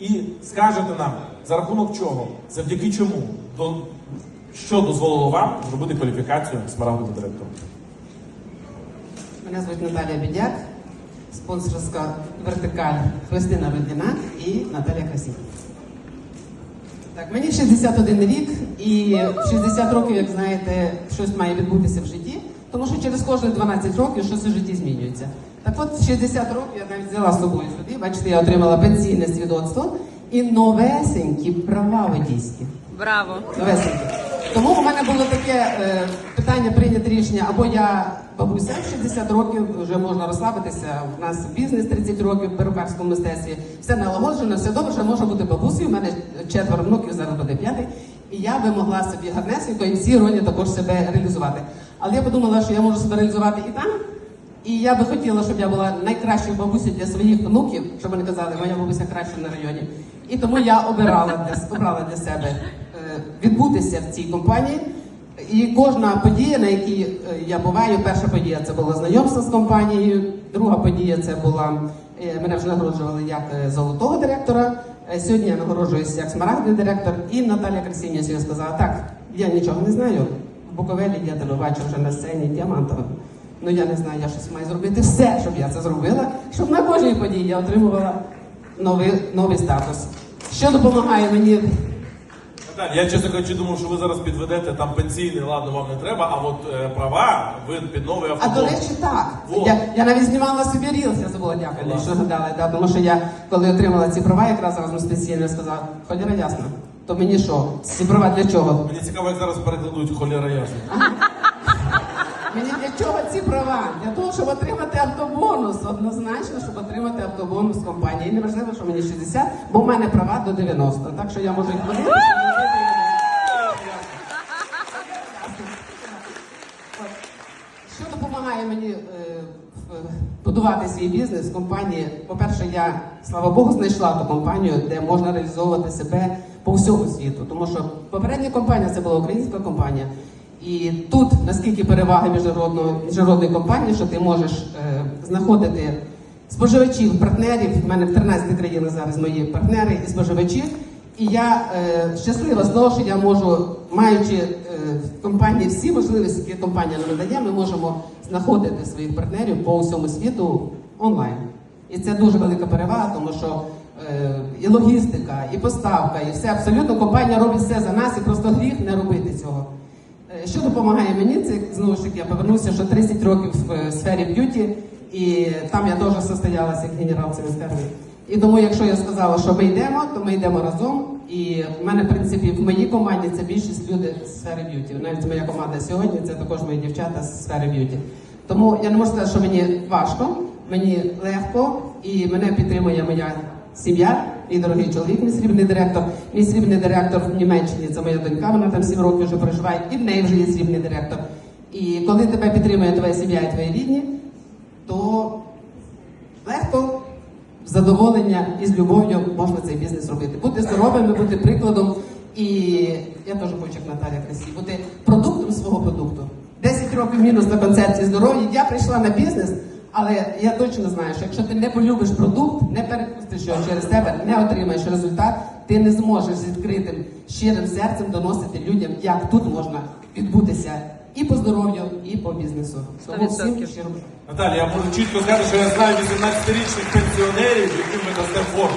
і скажете нам, за рахунок чого, завдяки чому, до, що дозволило вам зробити кваліфікацію смарагдового директора. Мене звуть Наталія Бідяк, спонсорська вертикаль Христина Ведліна і Наталія Красів. Так, мені 61 рік, і 60 років, як знаєте, щось має відбутися в житті, тому що через кожні 12 років щось у житті змінюється. Так от, в 60 років я навіть взяла з собою сюди, бачите, я отримала пенсійне свідоцтво і новесенькі права водійські. Браво! Новесенькі. Тому у мене було таке е, питання прийняти рішення, або я бабуся в 60 років, вже можна розслабитися. У нас бізнес 30 років в перукарському мистецтві, все налагоджено, все добре, вже можна бути бабусею. У мене четверо внуків, зараз буде п'ятий. І я би могла собі гарнесенько і всі ролі також себе реалізувати. Але я подумала, що я можу себе реалізувати і там. І я би хотіла, щоб я була найкращою бабусею для своїх внуків, щоб вони казали, моя бабуся краща на районі. І тому я обирала для, обрала для себе е, відбутися в цій компанії. І кожна подія, на якій е, я буваю, перша подія це було знайомство з компанією, друга подія це була е, мене вже нагороджували як золотого директора. Е, Сьогодні я нагороджуюся як смарагдний директор. І Наталя Красіння сьогодні сказала: так, я нічого не знаю. В Буковелі я телебачу вже на сцені діамантовим. Ну я не знаю, я щось маю зробити все, щоб я це зробила, щоб на кожній події я отримувала новий, новий статус. Що допомагає мені Я чесно кажучи, думав, що ви зараз підведете там пенсійний, ладно, вам не треба, а от е, права ви під новий А до речі, так. Во. Я, я навіть знімала собі рілс, я забула Клас. що згадали. Да, тому що я, коли отримала ці права, якраз разом з пенсійною сказала, ходіра ясно. То мені що? Ці права для чого? Мені цікаво, як зараз перекладуть холіра ясно. Чого ці права? Для того, щоб отримати автобонус. Однозначно, щоб отримати автобонус компанії. І не важливо, що мені 60, бо в мене права до 90. Так що я можу їх. Що допомагає мені е, будувати свій бізнес компанії? По-перше, я, слава Богу, знайшла ту компанію, де можна реалізовувати себе по всьому світу. Тому що попередня компанія це була українська компанія. І тут наскільки переваги міжнародної, міжнародної компанії, що ти можеш е, знаходити споживачів, партнерів. У мене в 13 країнах зараз мої партнери і споживачі. І я е, щаслива з того, що я можу, маючи е, в компанії всі можливості, які компанія нам надає, ми можемо знаходити своїх партнерів по всьому світу онлайн. І це дуже велика перевага, тому що е, і логістика, і поставка, і все абсолютно компанія робить все за нас, і просто гріх не робити цього. Що допомагає мені, це знову ж таки я повернуся, що 30 років в е, сфері б'юті, і там я теж состоялася як генерал семестерний. І тому, якщо я сказала, що ми йдемо, то ми йдемо разом. І в мене, в принципі, в моїй команді це більшість люди з сфери б'юті. Навіть моя команда сьогодні це також мої дівчата з сфери б'юті. Тому я не можу сказати, що мені важко, мені легко і мене підтримує моя сім'я, мій дорогий чоловік, мій срібний директор. Мій срібний директор в Німеччині це моя донька, вона там 7 років вже проживає, і в неї вже є срібний директор. І коли тебе підтримує твоя сім'я і твої рідні, то легко, з задоволення і з любов'ю можна цей бізнес робити. Бути здоровими, бути прикладом. І я теж хочу, як Наталя Красі, бути продуктом свого продукту. 10 років мінус на концепції здоров'я. Я прийшла на бізнес, але я точно знаю, що якщо ти не полюбиш продукт, не перепустиш його через тебе, не отримаєш результат, ти не зможеш з відкритим щирим серцем доносити людям, як тут можна відбутися і по здоров'ю, і по бізнесу. Тому всім 100%. щиро. Наталі, я можу чітко сказати, що я знаю 18-річних пенсіонерів, яким ми дасте фору.